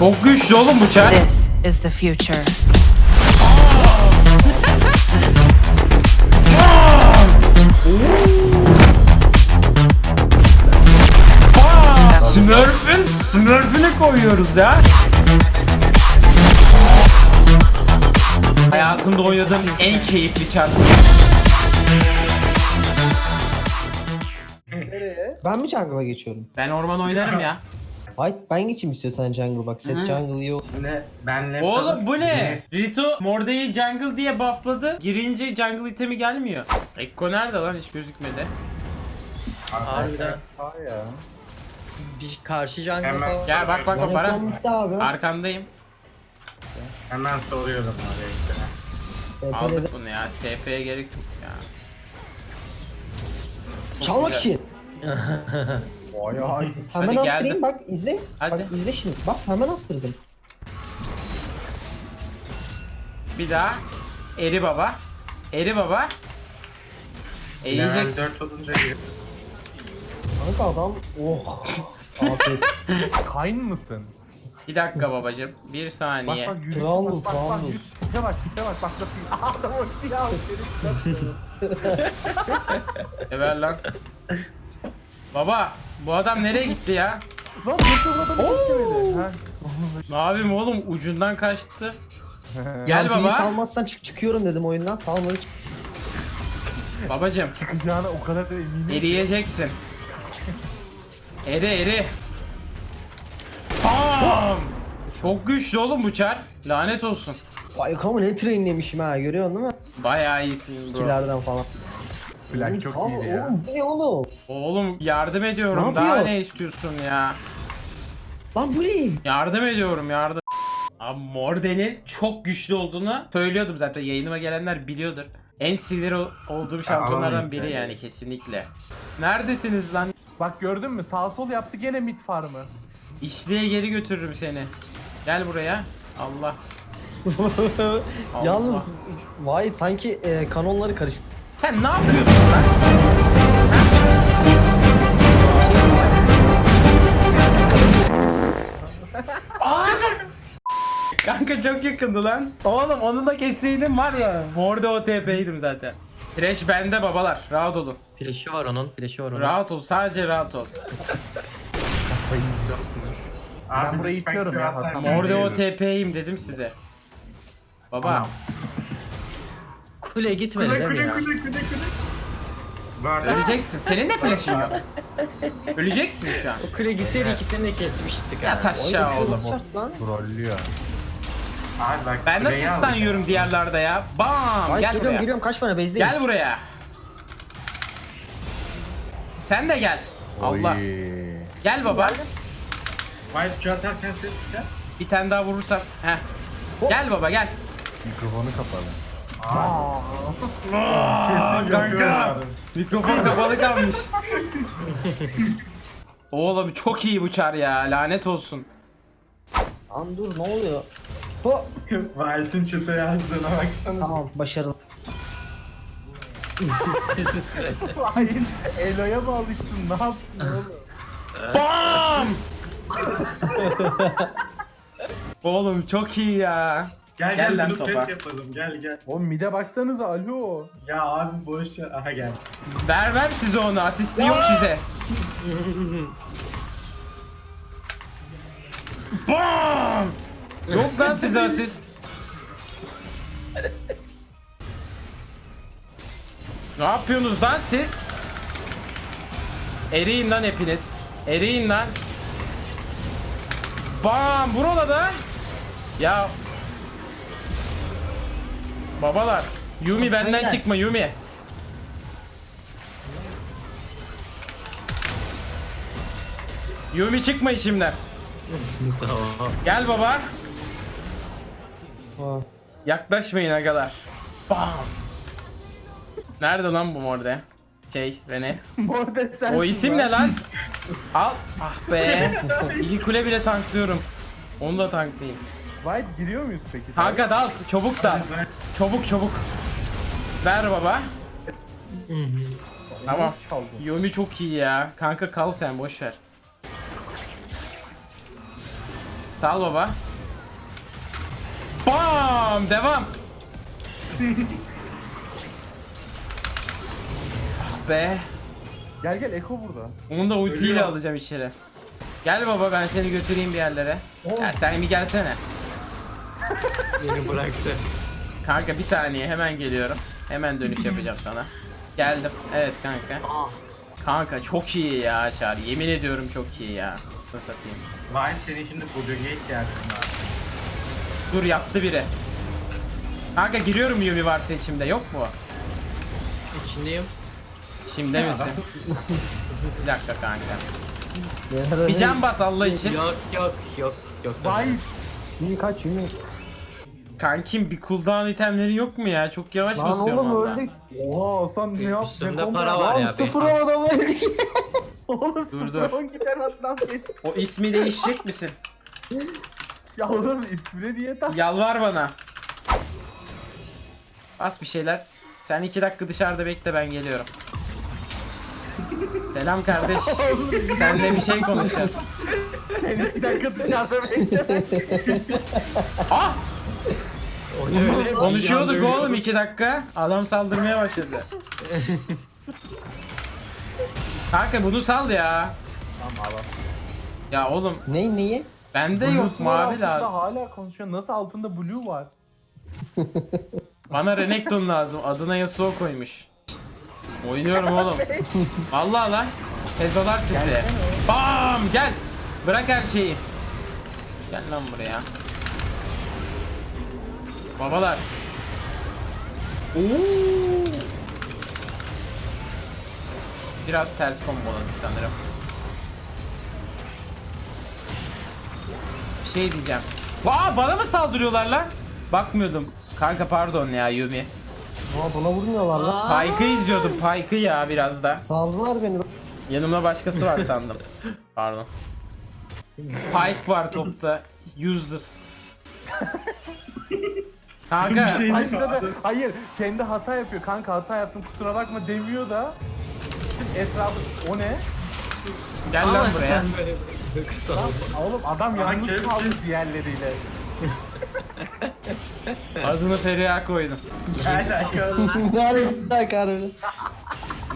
Çok güçlü oğlum bu çar. This is the future. Smurf'ün Smurf'ünü koyuyoruz ya. Hayatımda oynadığım en keyifli çar. Ben mi jungle'a geçiyorum? Ben orman oynarım ya. Hayır ben geçeyim istiyorsan jungle bak set Hı. jungle iyi olur. Ne? Ben laptop... Oğlum bu ne? Rito Morde'yi jungle diye buffladı. Girince jungle itemi gelmiyor. Ekko nerede lan hiç gözükmedi. Harbiden. Bir karşı jungle Hemen- falan. Gel bak bak bak ekran bitti abi. Arkandayım. Hemen soruyorum oraya işte. TP'de Aldık bunu ya. TP'ye gerek yok ya. Çalmak güzel. için. Hemen Hadi geldim. attırayım bak izle. Hadi. Bak izle şimdi. Bak hemen attırdım. Bir daha. Eri baba. Eri baba. Eğileceksin. 4 olunca gir. Kanka adam oh. Afiyet. Kayn mısın? Bir dakika babacım. Bir Bak saniye. bak yürü. Trundle, bak, bak, bak, yürü. Tipe bak tipe bak bak bak. Aa, Adam ulti ya. Ever lan. Baba. Bu adam nereye gitti ya? Lan nasıl adamı geçemedi? Ha. Ne yapayım oğlum ucundan kaçtı. Gel Gel baba. salmazsan çık çıkıyorum dedim oyundan. Salmadı çık. Babacım Çıkacağına o kadar da eminim. eriyeceksin. Eri eri. Bam! Çok güçlü oğlum bu çar. Lanet olsun. Vay kamu ne trainlemişim ha görüyorsun değil mi? Bayağı iyisin bro. Kilerden falan. Black Oğlum, çok iyiydi ya. Oğlum bu ne oğlum? Oğlum yardım ediyorum. Ne Daha yapıyor? ne istiyorsun ya? Lan bu ne? Yardım ediyorum yardım. Abi Morden'in çok güçlü olduğunu söylüyordum zaten yayınıma gelenler biliyordur. En sinir ol- olduğum şampiyonlardan biri yani. yani kesinlikle. Neredesiniz lan? Bak gördün mü? Sağ sol yaptı gene mid farmı. İşliğe geri götürürüm seni. Gel buraya. Allah. Allah. Yalnız vay sanki e, kanonları karıştı. Sen ne yapıyorsun lan? Aa! Kanka çok yakındı lan. Oğlum onu da kesseydim var ya. Morde OTP'ydim zaten. Trash bende babalar. Rahat olun. Flash'ı var onun. Flash'ı var onun. Rahat ol. Sadece rahat ol. Ben burayı itiyorum ya, Hasan. Morde OTP'yim dedim size. Baba. Kule gitmedi değil mi ya? Var. Öleceksin. Senin de flash'ın yok. Öleceksin şu an. O kule gitseydi ikisini de kesmiştik Yat abi. aşağı Oğlum? Trollüyor. Abi bak, Ben nasıl kuleyi stun aldım. yiyorum diğerlerde ya? Bam! Vay Gel geliyorum buraya. geliyorum kaç bana bezdeyim. Gel buraya. Sen de gel. Allah. Oy. Gel baba. Q atarken ses çıkar. Bir tane daha vurursam. Heh. Gel baba gel. Mikrofonu kapalı. Kanka. Mikrofon kapalı kalmış. Oğlum çok iyi bu çar ya. Lanet olsun. Lan dur ne oluyor? Ho. White'ın çıtı yazdığına baksana. Tamam başarılı. Hayır. Elo'ya mı alıştın? Ne yaptın oğlum? Bam! Oğlum çok iyi ya. Gel Gel gel, lan topa. yapalım gel gel. Oğlum mid'e baksanıza alo. Ya abi boş ver. Aha gel. Vermem size onu. Asisti yok size. Bam! Yok lan size asist. ne yapıyorsunuz lan siz? Eriyin lan hepiniz. Eriyin lan. Bam! Burada da. Ya. Babalar. Yumi benden gel. çıkma Yumi. Yumi çıkma işimden. Tamam. Gel baba. Ha. Yaklaşmayın agalar. Bam. Nerede lan bu morde? Şey, Rene. Morde sen. O isim ne lan? Al. Ah be. İki kule bile tanklıyorum. Onu da tanklayayım. White giriyor muyuz peki? Kanka dal. Çabuk dal. Çabuk çabuk. Ver baba. Tamam. Yumi çok iyi ya. Kanka kal sen boş ver. Sal baba. Bam! Devam. Ah Be. Gel gel Eko burada. Onu da ultiyle Ölüyor. alacağım içeri. Gel baba ben seni götüreyim bir yerlere. Ya sen bir gelsene. Beni bıraktı. Kanka bir saniye hemen geliyorum. Hemen dönüş yapacağım sana. Geldim. Evet kanka. Kanka çok iyi ya Çağrı. Yemin ediyorum çok iyi ya. Nasıl satayım? Vay senin şimdi Budung'e ihtiyacın var. Dur yaptı biri. Kanka giriyorum Yumi varsa içimde yok mu? İçindeyim. Şimdi misin? bir dakika kanka. Bir can bas Allah için. Yok yok yok yok. Vay. Yumi kaç Yumi. Kankim bir cooldown itemleri yok mu ya? Çok yavaş Lan basıyorum oğlum valla. öldük. Oha Hasan ne yap? Üstümde para var ya, Sıfır Beyhan. adam öldük. Oğlum Dur, sıfır dur. on gider adam kes. O ismi değişecek misin? Ya oğlum ismini niye tak? Yalvar bana. Bas bir şeyler. Sen iki dakika dışarıda bekle ben geliyorum. Selam kardeş. Seninle bir şey konuşacağız. Beni bir dakika dışarıda bekle. Ah! Öyle? Konuşuyorduk oğlum iki dakika. Adam saldırmaya başladı. Kanka bunu sal ya. Tamam al. Ya oğlum Ney neyi? bende yok mavi altında, lazım. Hala konuşuyor. Nasıl altında blue var? Bana Renekton lazım. Adına Yasuo koymuş. Oynuyorum oğlum. Vallahi lan. Sezolar sizi. Bam gel. Bırak her şeyi. Gel lan buraya. Babalar. Oo. Biraz ters komboladım sanırım. Bir şey diyeceğim. Aa bana mı saldırıyorlar lan? Bakmıyordum. Kanka pardon ya Yumi. Aa buna vurmuyorlar lan. Pike'ı izliyordum. Pike'ı ya biraz da. Saldılar beni. Yanımda başkası var sandım. Pardon. Pike var topta. Useless. Kanka Bir şey- Başladı. Hayır kendi hata yapıyor. Kanka hata yaptım kusura bakma demiyor da. Etrafı o ne? gel lan buraya. Böyle Oğlum adam yalnız kaldı diğerleriyle. Adını Feriha koydum. Gel alakalı. ne alaka harbiden.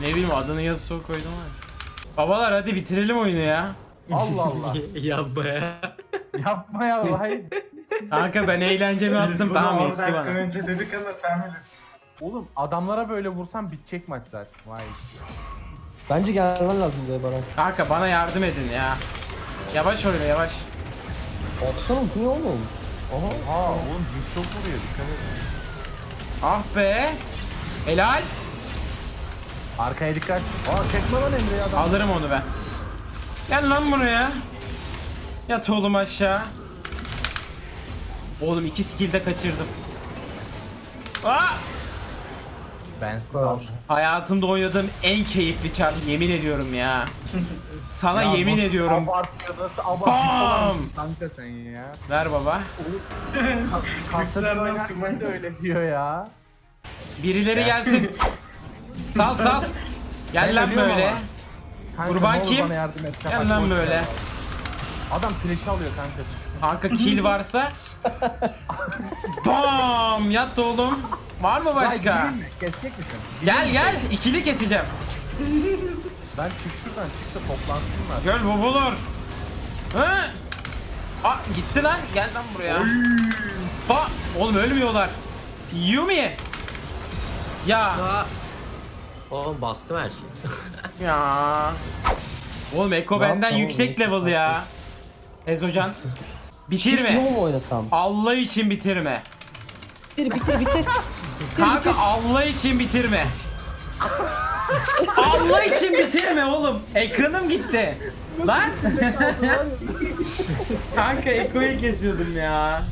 Ne bileyim adını Yasuo koydum ama. Babalar hadi bitirelim oyunu ya. Allah Allah. Yapma ya. Yapma ya hayır. Kanka ben eğlencemi Biz attım tamam 10 yetti bana. önce dedik ama sen bilirsin. Oğlum adamlara böyle vursan bitecek maç zaten. Vay. Bence gelmen lazım diye bana. Kanka bana yardım edin ya. Yavaş oyna yavaş. Baksana bu ne oğlum? Aha. Aa oğlum büyük çok vuruyor dikkat edin. Ah be. Helal. Arkaya dikkat. Aa çekme lan Emre'yi adam. Alırım onu ben. Gel lan buraya. Yat oğlum aşağı. Oğlum iki skill de kaçırdım. Aa! Ben aldım. Hayatımda oynadığım en keyifli çar yemin ediyorum ya. Sana Ya yemin nasıl ediyorum. Abartıyor nasıl abartıyor Bam! lan kanka sen ya. Ver baba. Kasları Yükselmez oynarken de öyle diyor ya. Birileri gelsin. Sal sal. Gel Ben lan ölüyorum böyle. ama. Kanka, Kurban ne olur kim? Bana yardım et. Gel lan böyle. Adam flash alıyor kanka. Kanka kill varsa. Bam! Yat oğlum. Var mı başka? gireyim mi? Kesecek misin? Gel gel. ikili keseceğim. Ben çık şuradan çık da toplansınlar. Gel babalar. Hı? Aa gitti lan. Gel lan buraya. Ba oğlum ölmüyorlar. Yumi. Ya. Oğlum bastım her şeyi. ya. Oğlum Eko benden yapacağım yüksek level ya. Ezocan. Hiç Bitirme. mu oynasam? Allah için bitirme. Bitir bitir bitir. Kanka Allah için bitirme. Allah için bitirme oğlum. Ekranım gitti. Lan. Kanka Eko'yu kesiyordum ya.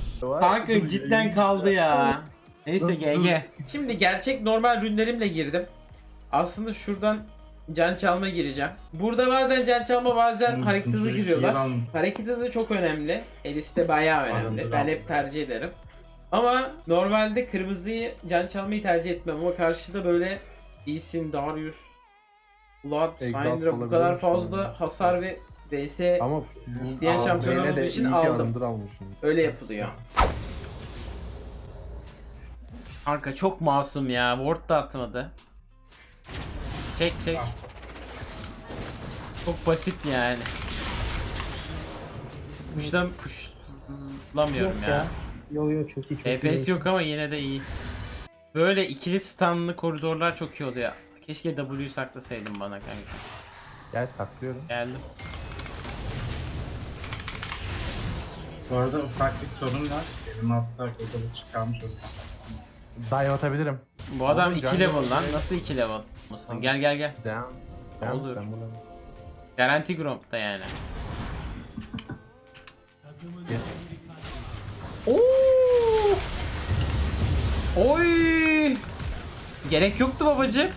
Kanka cidden kaldı ya. Neyse GG. Şimdi gerçek normal rünlerimle girdim. Aslında şuradan can çalma gireceğim. Burada bazen can çalma bazen hareket hızı giriyorlar. Hareket hızı çok önemli. Elis'te bayağı önemli. Ben hep tercih ederim. Ama normalde kırmızıyı can çalmayı tercih etmem ama karşıda böyle Sin, Darius, Vlad, Syndra bu kadar fazla sonra? hasar ve DS Ama İsteyen şampiyon olduğu de için aldım. Öyle yapılıyor. Kanka çok masum ya. Ward da atmadı. Çek çek. Çok basit yani. Kuşlam kuşlamıyorum Yok ya. ya. Yok yok çok iyi çok iyi. DPS yok ama yine de iyi. Böyle ikili stunlı koridorlar çok iyi oluyor. Keşke W'yu saklasaydın bana kanka. Gel saklıyorum. Geldim. Bu arada ufak bir sorun var. Benim hatta Google'ı çıkarmış olacağım. Dive atabilirim. Bu adam Oğlum, 2 can level lan. Nasıl 2 level? Mısın? Gel gel gel. Devam. Devam. Olur. Ben bunu- Garanti Gromp'ta yani. Oo! Oy! Gerek yoktu babacı.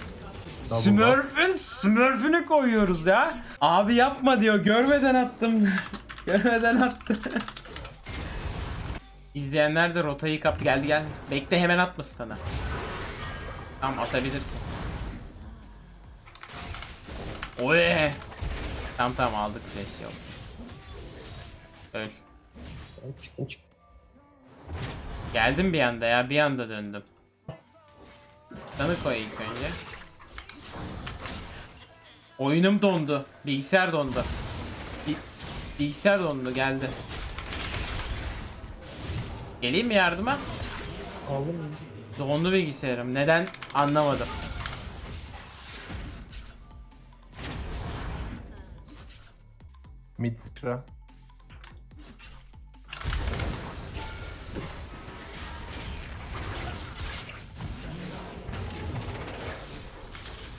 Smurf'ün Smurf'ünü koyuyoruz ya. Abi yapma diyor. Görmeden attım. Görmeden attım. İzleyenler de rotayı kaptı. Geldi gel. Bekle hemen atmasın sana. Tamam atabilirsin. Oy! Tamam tamam aldık flash yok. Öl. Geldim bir anda ya bir anda döndüm. Tanı koy ilk önce. Oyunum dondu. Bilgisayar dondu. Bi- bilgisayar dondu geldi. Geleyim mi yardıma? Aldım mı? Dondu bilgisayarım. Neden anlamadım. Mid sıra.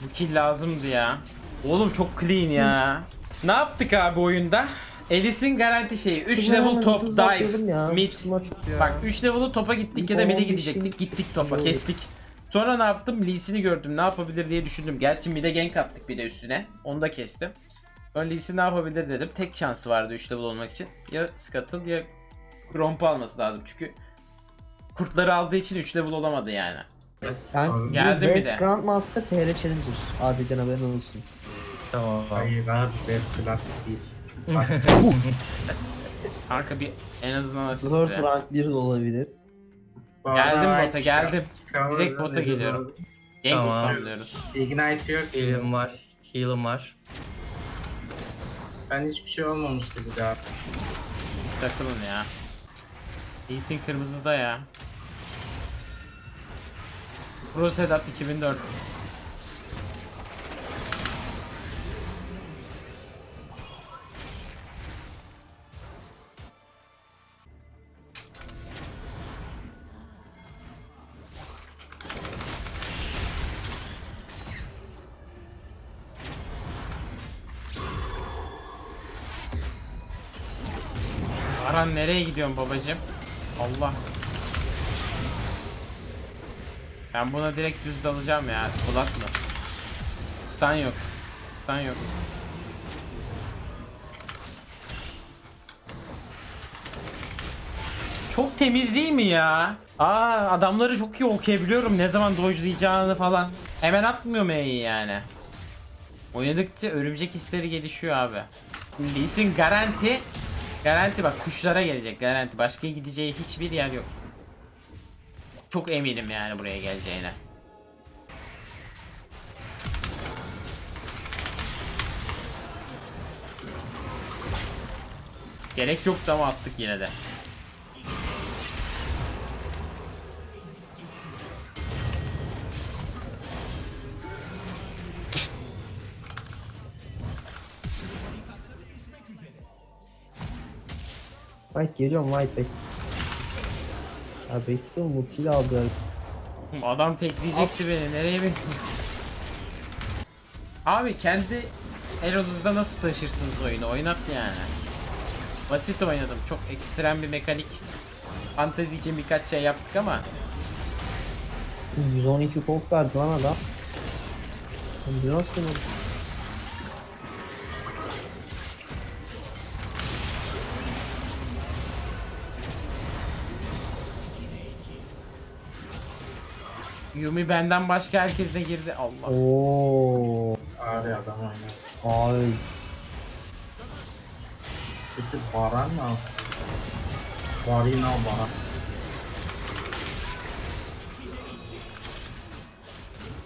Bu kill lazımdı ya. Oğlum çok clean ya. ne yaptık abi oyunda? Elis'in garanti şeyi 3 Kısımlar level top dive mid. Bak 3 level'ı topa gittik ya da mid'e 15 gidecektik. Gittik topa kestik. Sonra ne yaptım? Lee'sini gördüm. Ne yapabilir diye düşündüm. Gerçi mid'e gank attık bir de üstüne. Onu da kestim. Sonra Lee'si ne yapabilir dedim. Tek şansı vardı 3 level olmak için. Ya Scuttle ya Gromp alması lazım. Çünkü kurtları aldığı için 3 level olamadı yani. Ben Geldim bir West de. Grandmaster TR Challenger. Adiden haberin olsun. Tamam. Hayır abi web class değil. Kanka bir en azından asist Zor ver. rank 1 de olabilir. Geldim bota geldim. Direkt bota geliyorum. Gank Tamam. spamlıyoruz. Ignite yok. Heal'im var. Heal'im var. Ben hiçbir şey olmamış gibi daha. Biz takılın ya. Lee'sin kırmızıda ya. Pro Sedat 2004. Aran nereye gidiyorsun babacım? Allah. Ben buna direkt düz dalacağım ya. Bulat mı? Stun yok. Stun yok. Çok temiz değil mi ya? Aa adamları çok iyi okuyabiliyorum. Ne zaman dodge'layacağını falan. Hemen atmıyor M'yi yani. Oynadıkça örümcek hisleri gelişiyor abi. Lee garanti. Garanti bak kuşlara gelecek garanti. Başka gideceği hiçbir yer yok. Çok eminim yani buraya geleceğine. Gerek yoktu ama attık yine de. White geliyorum White bek. Ya bekliyorum ultiyle aldı. Adam tekleyecekti beni. Nereye bekliyorsun? Abi kendi Eroduz'da nasıl taşırsınız oyunu? Oynat yani. Basit oynadım. Çok ekstrem bir mekanik. Fantezi için birkaç şey yaptık ama 112 gold verdi lan adam. Bu nasıl Yumi benden başka herkes de girdi. Allah. Oo. Abi adam oynuyor. Ay. Peki Baran ne yaptı? Barina Baran.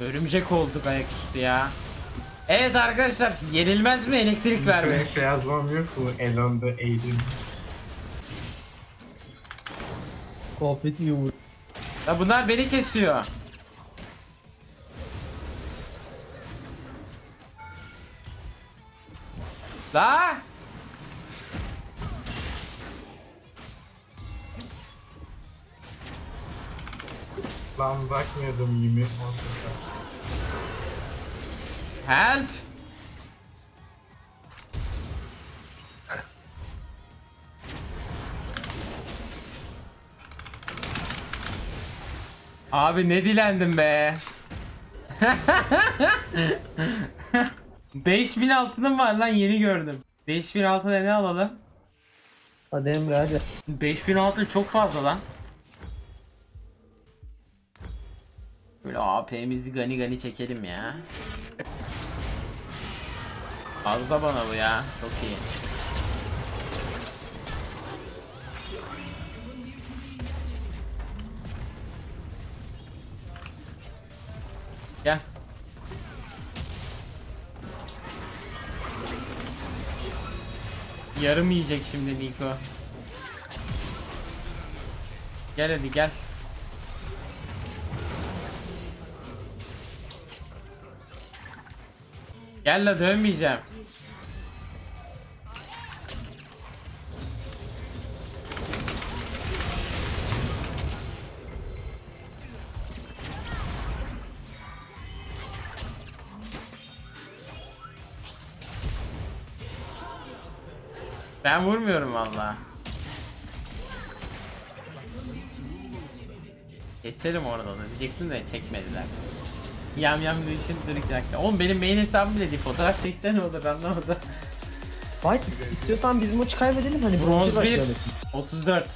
Örümcek olduk ayaküstü ya. Evet arkadaşlar yenilmez mi elektrik verme? Benim şey yazmam yok mu? Elon'da Aiden. Konfet yumurta. Ya bunlar beni kesiyor. La! Lan bakmıyordum yemin Help! Abi ne dilendim be. 5000 altınım var lan yeni gördüm. 5000 altına ne alalım? Hadi Emre hadi. 5000 altın çok fazla lan. Böyle AP'mizi gani gani çekelim ya. Fazla bana bu ya. Çok iyi. Gel. Yarım yiyecek şimdi Niko. Gel hadi gel. Gel la dönmeyeceğim. Ben vurmuyorum valla. Keserim orada da diyecektim de çekmediler. Yam yam düşün dakika. Oğlum benim main hesabım bile değil. Fotoğraf çeksene olur anlamadım. Fight ist- istiyorsan biz maçı kaybedelim hani Bronz bronz bir. başlayalım. 34.